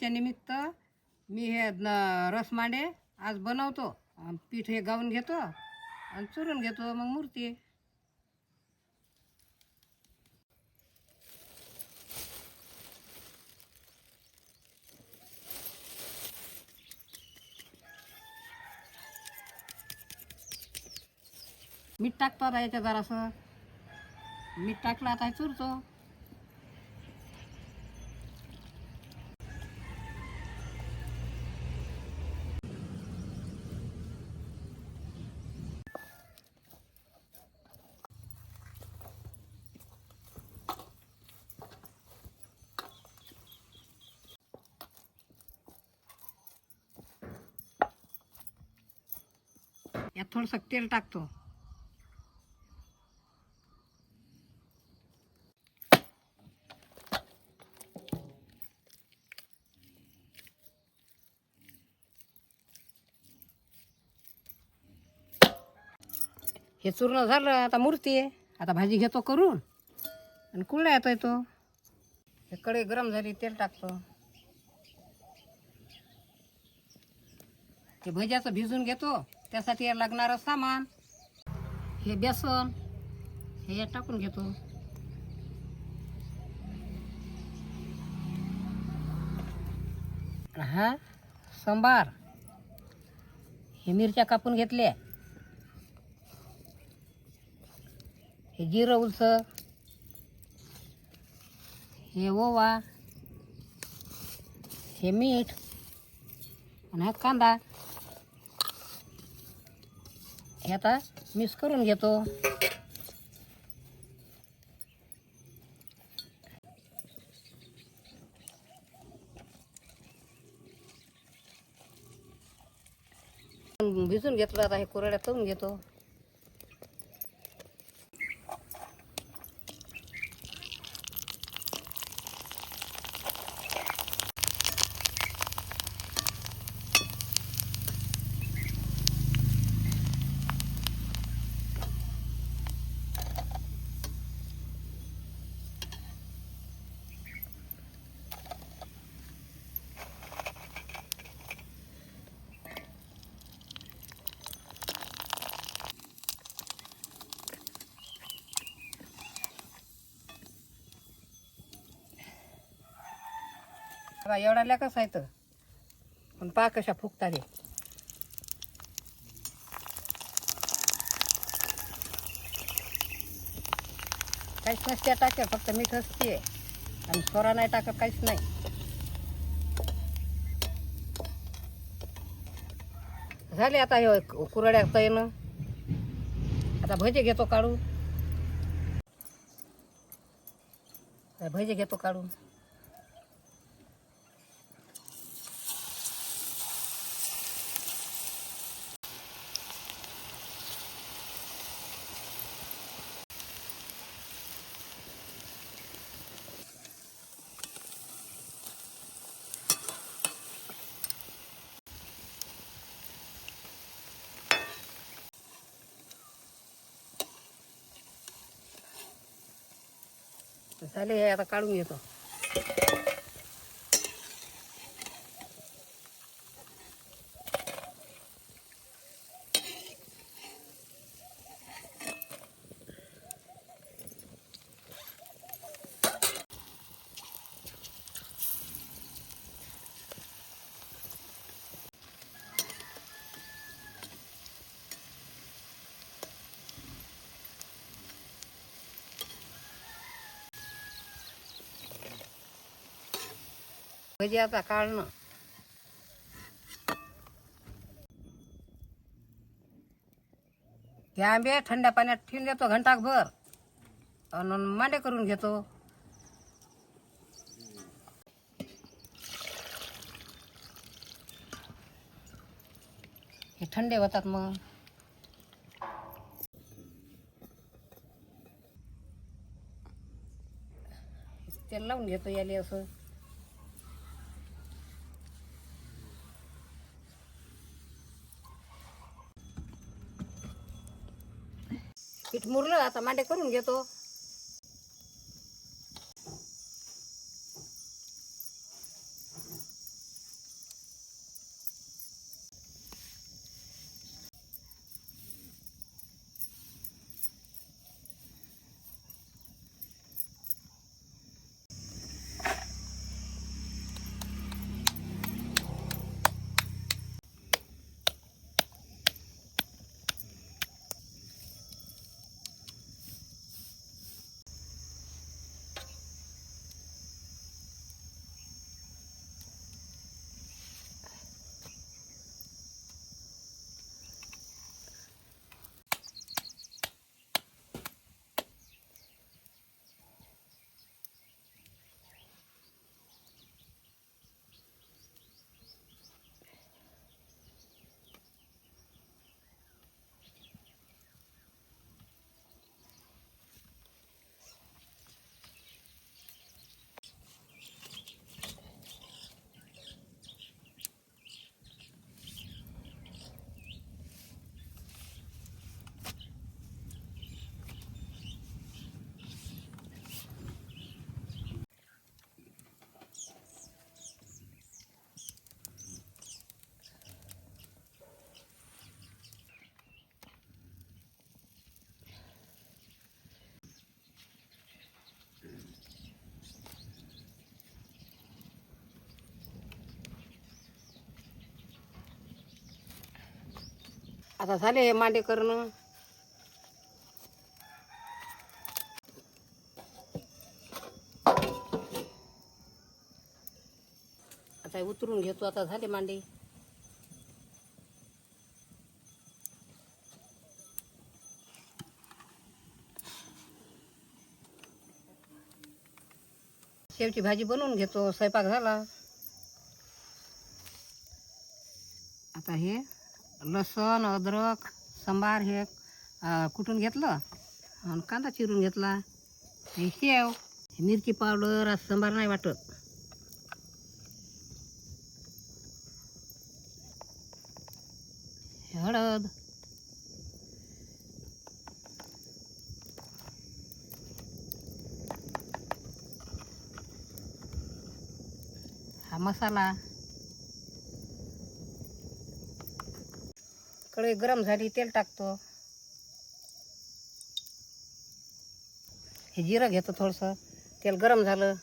होळीच्या निमित्त मी हे रसमांडे आज बनवतो. पीठ हे गाऊन घेतो आणि चुरून घेतो. मग मूर्ती. मीठ टाकतो आता याच्या जरासं. मीठ टाकलं आता चुरतो. थोडंसं तेल टाकतो. हे चूर्ण झालं आता मूर्ती आहे. आता भाजी घेतो करून. आणि कुरड्या येतो येतो हे कढई गरम झाली तेल टाकतो. ते भज्याचं भिजून घेतो. त्यासाठी लागणारं सामान हे बेसन हे टाकून घेतो. हा सांबार. हे मिरच्या कापून घेतल्या. हे जिरं उलस. हे ओवा. हे मीठ. आणि हा कांदा. हे आता मिक्स करून घेतो. भिजून घेतलं आता हे कोरड्या तळून घेतो. आता एवढा लेकच आहे तर. पण पा कशा फुकता रे काहीच नसते टाके फक्त मीठ असते आणि सोरा नाही टाकत काहीच नाही. झाले आता हे कुरड्या येणं आता भजे घेतो काढून. भजे घेतो काढून. झाले हे आता काढून घेतो. म्हणजे भजी काढणं. ते आंबे थंड पाण्यात ठेवून देतो घंटाभर. आणि मांडे करून घेतो. हे थंडे होतात मग. तेल लावून घेतो याले असं. मुरलं आता मांडे करून घेतो. आता झाले हे मांडे करणं. आता उतरून घेतो आता झाले मांडे. शेवची भाजी बनवून घेतो स्वयंपाक झाला. आता हे लसूण अद्रक सांबार हे कुटून घेतलं? आणि कांदा चिरून घेतला. हे शेव मिरची पावडर आज सांबार नाही वाटत. हळद. हा मसाला. कढई गरम झाली तेल टाकतो. हे जिरं घेतो थोडंसं. तेल गरम झालं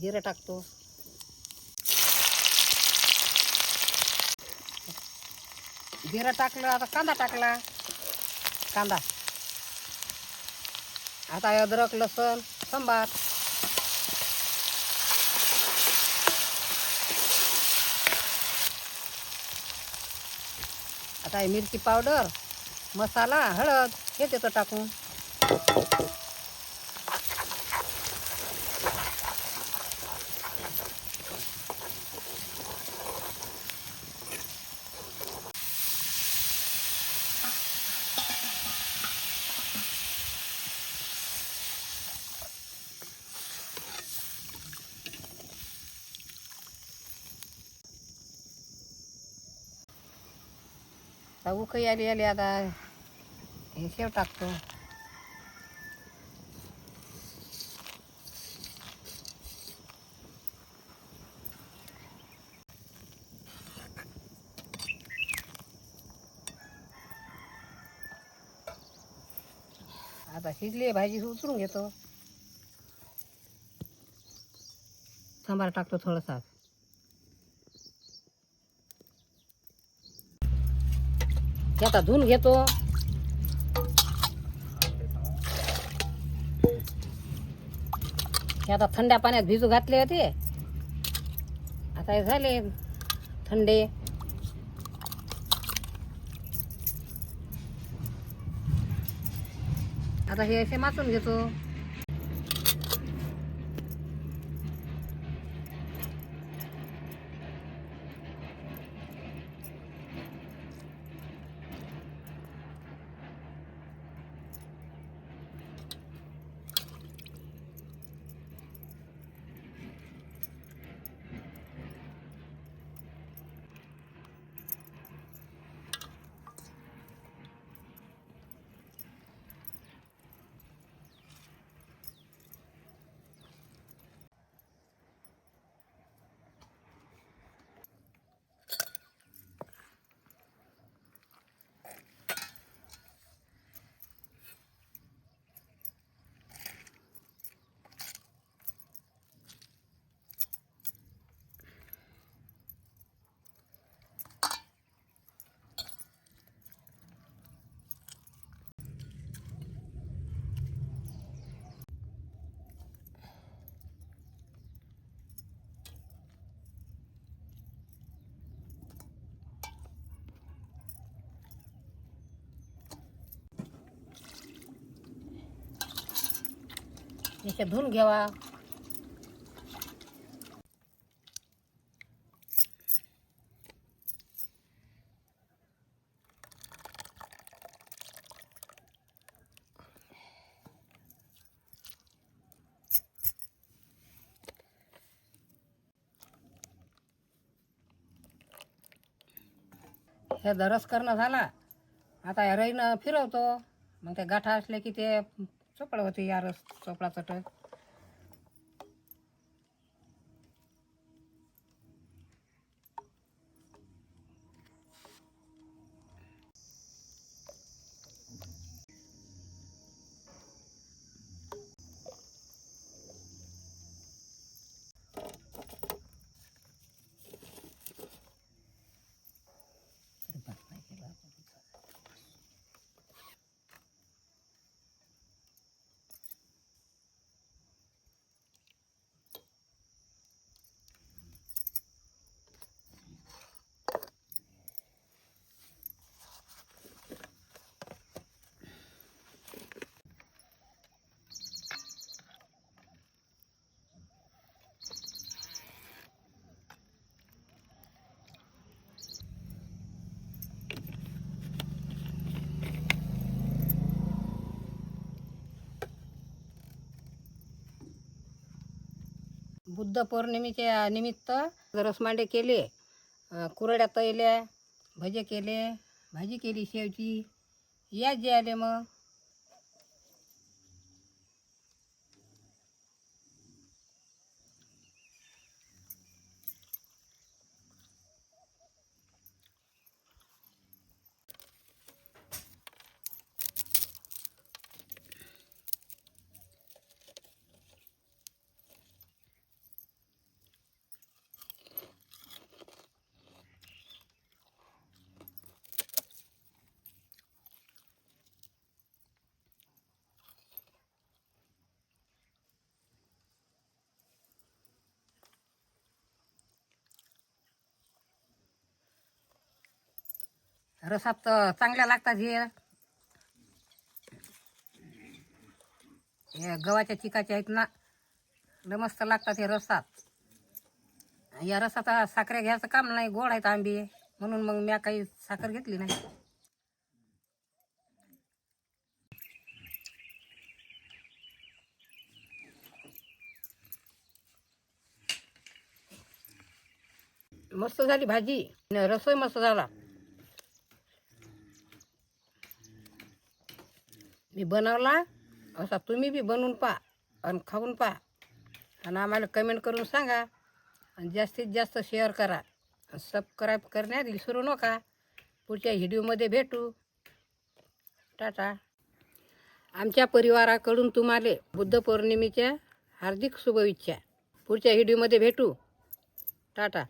जिरं टाकतो. जिरं टाकलं आता कांदा टाकला. कांदा. आता अद्रक लसूण सांबार. आता मिरची पावडर मसाला हळद हे देतो टाकून. आता उकळी आली आली आता हे शेव टाकतो. आता शिजली आहे भाजी उचलून घेतो. सांबार टाकतो थोडासा. हे आता धुवून घेतो. हे आता थंड्या पाण्यात भिजू घातले होते. आता हे झाले थंडे. आता हे असे माचून घेतो. स्वच्छ धुवून घ्यावा हे दरस करणं झाला. आता या रईनं फिरवतो. मग ते गाठा असले की ते चोपड होते या रस. চপড়া চটের बुद्ध पौर्णिमेच्या निमित्त रसमांडे केले कुरड्या तळल्या भजे केले भाजी केली शेवची याच जे आले मग रसात तर चांगल्या लागतात हे. हे गव्हाच्या चिकाच्या आहेत ना लय मस्त लागतात हे रसात. या रसात साखऱ्या घ्यायचं काम नाही गोड आहेत आंबे. म्हणून मग म्या काही साखर घेतली नाही. मस्त झाली भाजी. न रसोई मस्त झाला. मी बनवला. असा तुम्ही बी बनवून पहा आणि खाऊन पहा. आणि आम्हाला कमेंट करून सांगा. आणि जास्तीत जास्त शेअर करा. सबस्क्राईब करण्यात विसरू नका. पुढच्या व्हिडिओमध्ये भेटू. टाटा. आमच्या परिवाराकडून तुम्हाला बुद्ध पौर्णिमेच्या हार्दिक शुभेच्छा. पुढच्या व्हिडिओमध्ये भेटू. टाटा.